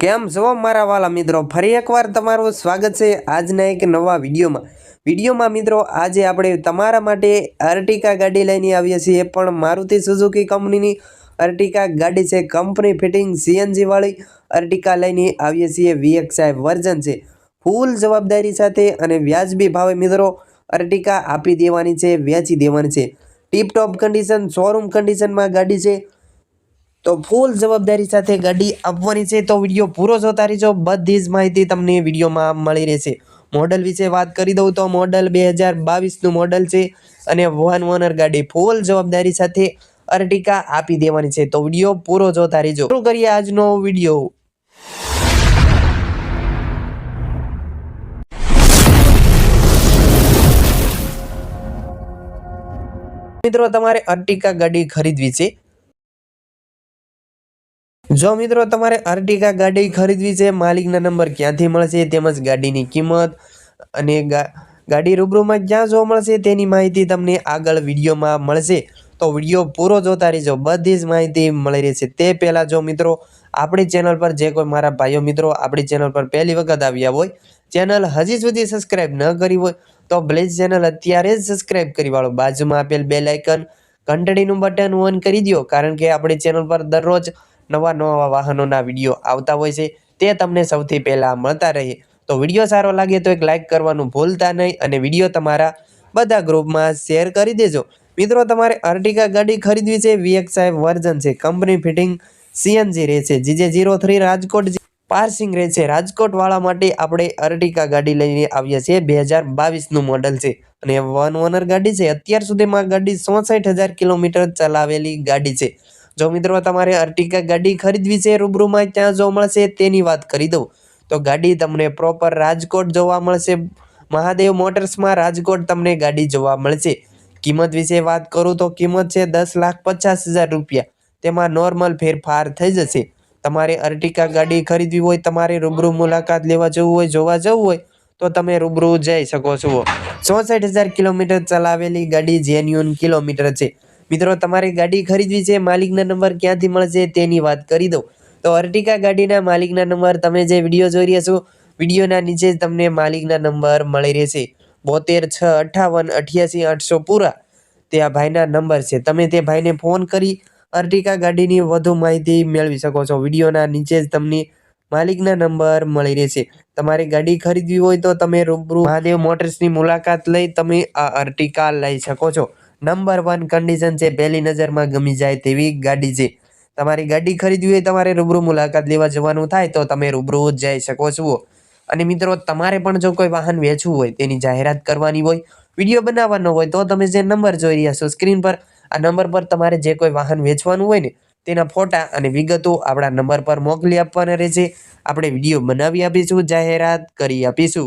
કેમ છો મારા વાલા મિત્રો, ફરી એકવાર તમારું સ્વાગત છે આજના એક નવા વિડીયોમાં. વિડીયોમાં મિત્રો, આજે આપણે તમારા માટે અર્ટિકા ગાડી લઈને આવીએ છીએ. પણ મારુતિ સુઝુકી કંપનીની. અર્ટિકા ગાડી છે, કંપની ફિટિંગ સીએનજીવાળી અર્ટિકા લઈને આવીએ છીએ વીએક્સઆઈ વર્ઝન છે. ફૂલ જવાબદારી સાથે અને વ્યાજબી ભાવે મિત્રો, અર્ટિકા આપી દેવાની છે, વેચી દેવાની છે. ટીપટોપ કન્ડિશન શોરૂમ કન્ડિશનમાં ગાડી છે. તો ફૂલ જવાબદારી સાથે ગાડી આપવાની છે તો વીડિયો પૂરો જોતા રહેજો. બધી જ માહિતી તમને વિડીયોમાં મળી રહેશે. મોડલ વિશે વાત કરી દઉં તો મોડલ બે હજાર બાવીસનું મોડલ છે અને વન ઓનર ગાડી ફૂલ જવાબદારી સાથે અર્ટિકા આપી દેવાની છે. તો વીડિયો પૂરો જોતા રહેજો. શરૂ કરીએ આજનો વીડિયો. મિત્રો, તમારે અર્ટિકા ગાડી ખરીદવી છે. જો મિત્રો, તમારે અર્ટિકા ગાડી ખરીદવી છે, માલિકના નંબર ક્યાંથી મળશે, તેમજ ગાડીની કિંમત અને ગાડી રૂબરૂમાં ક્યાં જોવા મળશે તેની માહિતી તમને આગળ વિડીયોમાં મળશે. તો વીડિયો પૂરો જોતા રહેજો, બધી જ માહિતી મળી રહેશે. તે પહેલાં જો મિત્રો, આપણી ચેનલ પર જે કોઈ મારા ભાઈઓ મિત્રો આપણી ચેનલ પર પહેલી વખત આવ્યા હોય, ચેનલ હજી સુધી સબસ્ક્રાઈબ ન કરી હોય, તો પ્લીઝ ચેનલ અત્યારે જ સબસ્ક્રાઈબ કરી વાળો. બાજુમાં આપેલ બે લાઇકન, ઘંટડીનું બટન ઓન કરી દો કારણ કે આપણી ચેનલ પર દરરોજ નવા નવા વાહનોના વીડિયો આવતા હોય છે, તે તમને સૌથી પહેલાં મળતા રહે. તો વીડિયો સારો લાગે તો એક લાઇક કરવાનું ભૂલતા નહીં અને વીડિયો તમારા બધા ગ્રુપમાં શેર કરી દેજો. મિત્રો, તમારે અર્ટિકા ગાડી ખરીદવી છે વીએક્સઆઈ વર્ઝન છે, કંપની ફિટિંગ સીએનજી રહેશે GJ zero three Rajkot passing રહેશે રાજકોટ વાળા માટે આપણે અર્ટિકા ગાડી લઈને આવીએ છીએ, બે હજાર બાવીસનું મોડલ છે. અને વન ઓનર ગાડી છે, અત્યાર સુધીમાં ગાડી ચોસઠ હજાર કિલોમીટર ચલાવેલી ગાડી છે. જો મિત્રો, તમારે અર્ટિકા ગાડી ખરીદવી છે રૂબરૂમાં ક્યાં જોવા મળશે તેની વાત કરી દઉં. તો ગાડી તમને પ્રોપર રાજકોટ જોવા મળશે. મહાદેવ મોટર્સમાં રાજકોટ તમને ગાડી જોવા મળશે. કિંમત વિશે વાત કરું તો કિંમત છે દસ લાખ પચાસ હજાર રૂપિયા. તેમાં નોર્મલ ફેરફાર થઈ જશે. તમારે અર્ટિકા ગાડી ખરીદવી હોય, તમારે રૂબરૂ મુલાકાત લેવા જવું હોય, જોવા જવું હોય, તો તમે રૂબરૂ જઈ શકો છો. ચોસઠ હજાર કિલોમીટર ચલાવેલી ગાડી જેન્યુન કિલોમીટર છે. મિત્રો, તમારે ગાડી ખરીદવી છે, માલિકના નંબર ક્યાંથી મળશે તેની વાત કરી દઉં. તો અર્ટિકા ગાડીના માલિકના નંબર તમે જે વીડિયો જોઈ રહ્યા છો, વિડીયોના નીચે તમને માલિકના નંબર મળી રહેશે. બોતેર છ અઠ્ઠાવન અઠ્યાસી આઠસો પૂરા. તે આ ભાઈના નંબર છે. તમે તે ભાઈને ફોન કરી અર્ટિકા ગાડીની વધુ માહિતી મેળવી શકો છો. વિડીયોના નીચે જ તમને માલિકના નંબર મળી રહેશે. તમારે ગાડી ખરીદવી હોય તો તમે રૂબરૂ મહાદેવ મોટર્સની મુલાકાત લઈ તમે આ અર્ટિકા લઈ શકો છો. નંબર વન કન્ડિશન છે, પહેલી નજરમાં ગમી જાય તેવી ગાડી છે. તમારી ગાડી ખરીદવી હોય, તમારે રૂબરૂ મુલાકાત લેવા જવાનું થાય, તો તમે રૂબરૂ જઈ શકો છો. અને મિત્રો, તમારે પણ જો કોઈ વાહન વેચવું હોય, તેની જાહેરાત કરવાની હોય, વીડિયો બનાવવાનો હોય, તો તમે જે નંબર જોઈ રહ્યા છો સ્ક્રીન પર, આ નંબર પર તમારે જે કોઈ વાહન વેચવાનું હોય ને, તેના ફોટા અને વિગતો આપણા નંબર પર મોકલી આપવાના રહેશે. આપણે વીડિયો બનાવી આપીશું, જાહેરાત કરી આપીશું.